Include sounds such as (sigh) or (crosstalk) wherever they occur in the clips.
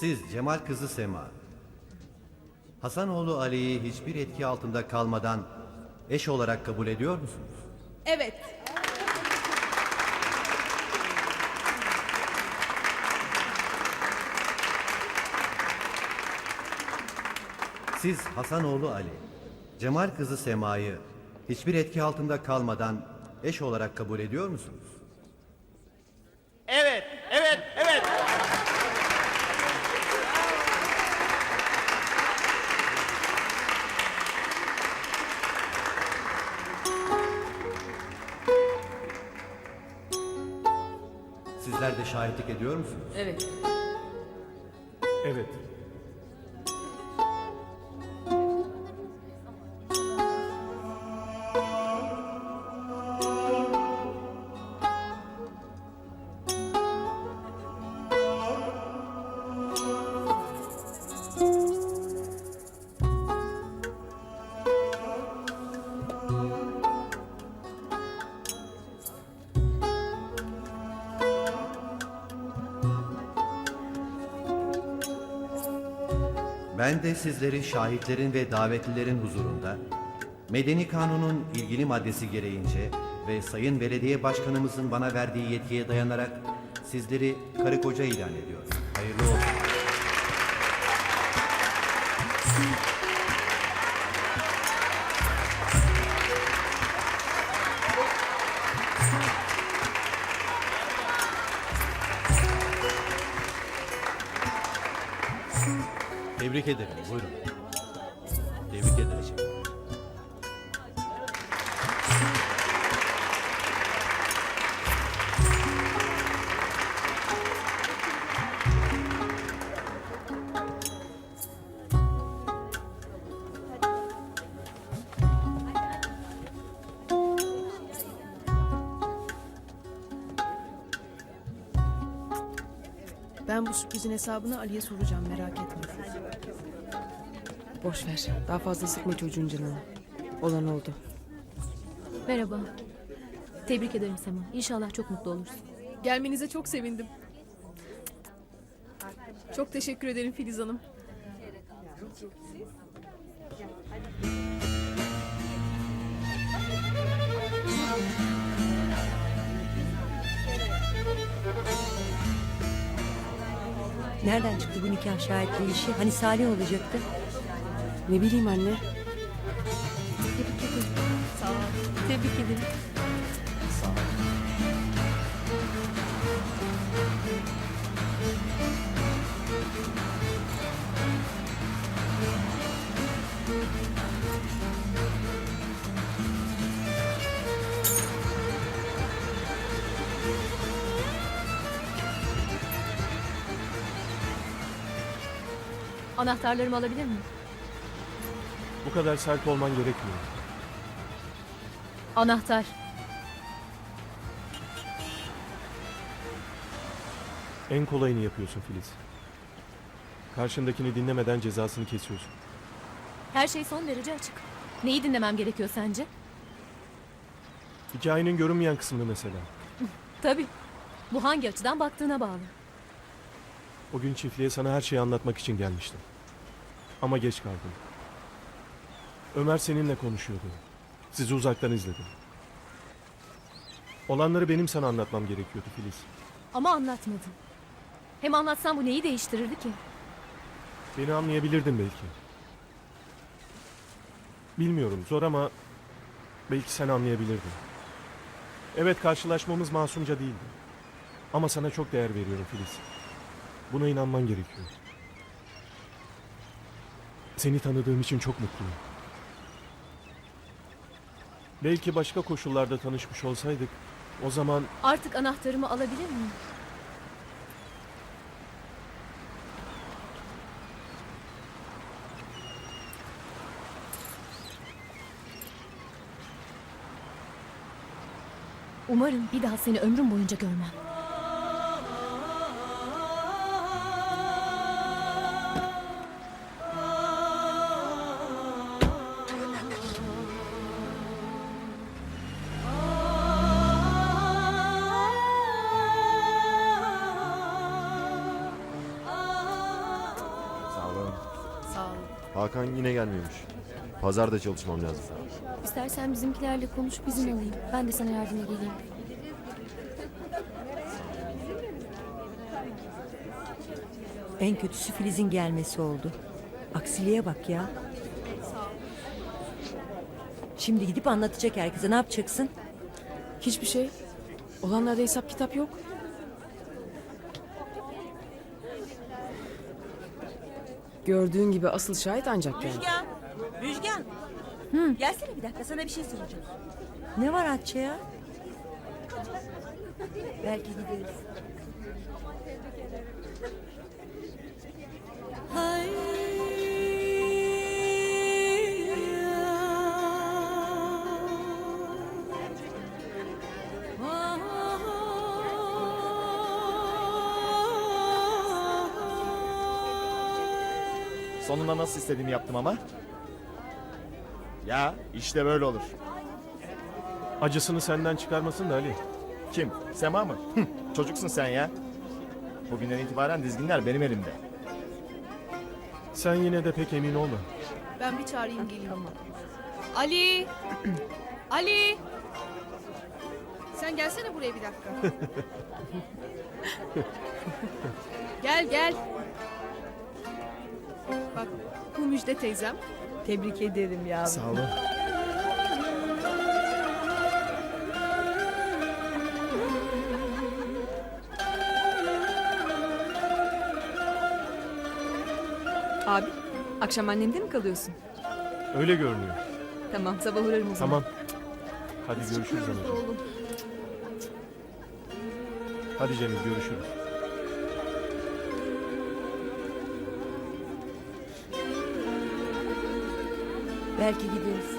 Siz Cemal kızı Sema, Hasanoğlu Ali'yi hiçbir etki altında kalmadan eş olarak kabul ediyor musunuz? Evet. Siz Hasanoğlu Ali, Cemal kızı Sema'yı hiçbir etki altında kalmadan eş olarak kabul ediyor musunuz? Şahitlik ediyor musunuz? Evet. Evet. Ben de sizleri şahitlerin ve davetlilerin huzurunda Medeni Kanun'un ilgili maddesi gereğince ve Sayın Belediye Başkanımızın bana verdiği yetkiye dayanarak sizleri karı koca ilan ediyorum. Hayırlı olsun. Tebrik ederim. Buyurun. Tebrik Ben bu sürprizin hesabını Ali'ye soracağım merak etme. Boş ver. Daha fazla sıkma çocuğun canını. Olan oldu. Merhaba. Tebrik ederim Sema. İnşallah çok mutlu olursun. Gelmenize çok sevindim. Çok teşekkür ederim Filiz Hanım. Nereden çıktı bu nikah şahitliği işi? Hani Salih olacaktı? Ne bileyim anne. Tebrik ederim. Sağ ol. Tebrik ederim. Anahtarlarımı alabilir miyim? Bu kadar sert olman gerekmiyor. Anahtar. En kolayını yapıyorsun Filiz. Karşındakini dinlemeden cezasını kesiyorsun. Her şey son derece açık. Neyi dinlemem gerekiyor sence? Hikayenin görünmeyen kısmını mesela. Tabii. Bu hangi açıdan baktığına bağlı. O gün çiftliğe sana her şeyi anlatmak için gelmiştim. Ama geç kaldım. Ömer seninle konuşuyordu. Sizi uzaktan izledim. Olanları benim sana anlatmam gerekiyordu Filiz. Ama anlatmadın. Hem anlatsam bu neyi değiştirirdi ki? Beni anlayabilirdin belki. Bilmiyorum zor ama belki sen anlayabilirdin. Evet karşılaşmamız masumca değildi. Ama sana çok değer veriyorum Filiz. Buna inanman gerekiyor. Seni tanıdığım için çok mutluyum. Belki başka koşullarda tanışmış olsaydık o zaman Artık anahtarımı alabilir miyim? Umarım bir daha seni ömrüm boyunca görmem. Hakan yine gelmiyormuş. Pazarda çalışmam lazım. İstersen bizimkilerle konuş izin alayım. Ben de sana yardıma geleyim. En kötüsü Filiz'in gelmesi oldu. Aksiliğe bak ya. Şimdi gidip anlatacak herkese ne yapacaksın? Hiçbir şey. Olanlarda hesap kitap yok. Gördüğün gibi asıl şahit ancak geldi. Müjgan. Müjgan. Gelsene bir dakika sana bir şey soracağım. Ne var Hatice ya? Belki gideriz. Sonunda nasıl istediğimi yaptım ama. Ya işte böyle olur. Acısını senden çıkarmasın da Ali. Kim? Sema mı? Hıh, Çocuksun sen ya. Bugünden itibaren dizginler benim elimde. Sen yine de pek emin olma. Ben bir çağırayım geleyim. Ali! (clears throat) Ali! Sen gelsene buraya bir dakika. (laughs) gel gel. Bak bu Müjde teyzem. Tebrik ederim ya. Sağ olun. Abi akşam annemde mi kalıyorsun? Öyle görünüyor. Tamam sabah uğrarım o zaman. Tamam. Hadi görüşürüz anacığım. oğlum. Hadi Cemil görüşürüz. Belki gideriz.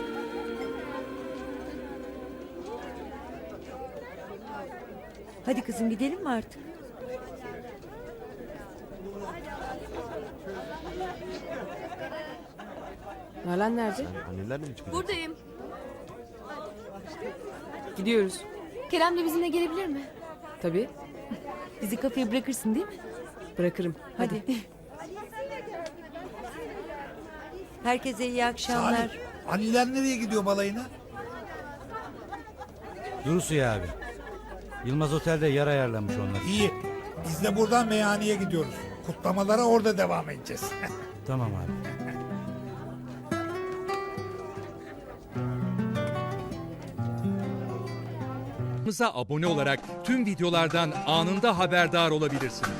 Hadi kızım gidelim mi artık? Nalan nerede? Annelerle mi? Buradayım. Gidiyoruz. Kerem de bizimle gelebilir mi? Tabii. Bizi kafeye bırakırsın değil mi? Bırakırım. Hadi. (laughs) Herkese iyi akşamlar. Salih, Aliler nereye gidiyor balayına? Durusuya abi. Yılmaz Otel'de yer ayarlamış onlar. İyi. Biz de buradan meyhaneye gidiyoruz. Kutlamalara orada devam edeceğiz. (laughs) Tamam abi. Kanalımıza abone olarak tüm videolardan anında haberdar olabilirsiniz.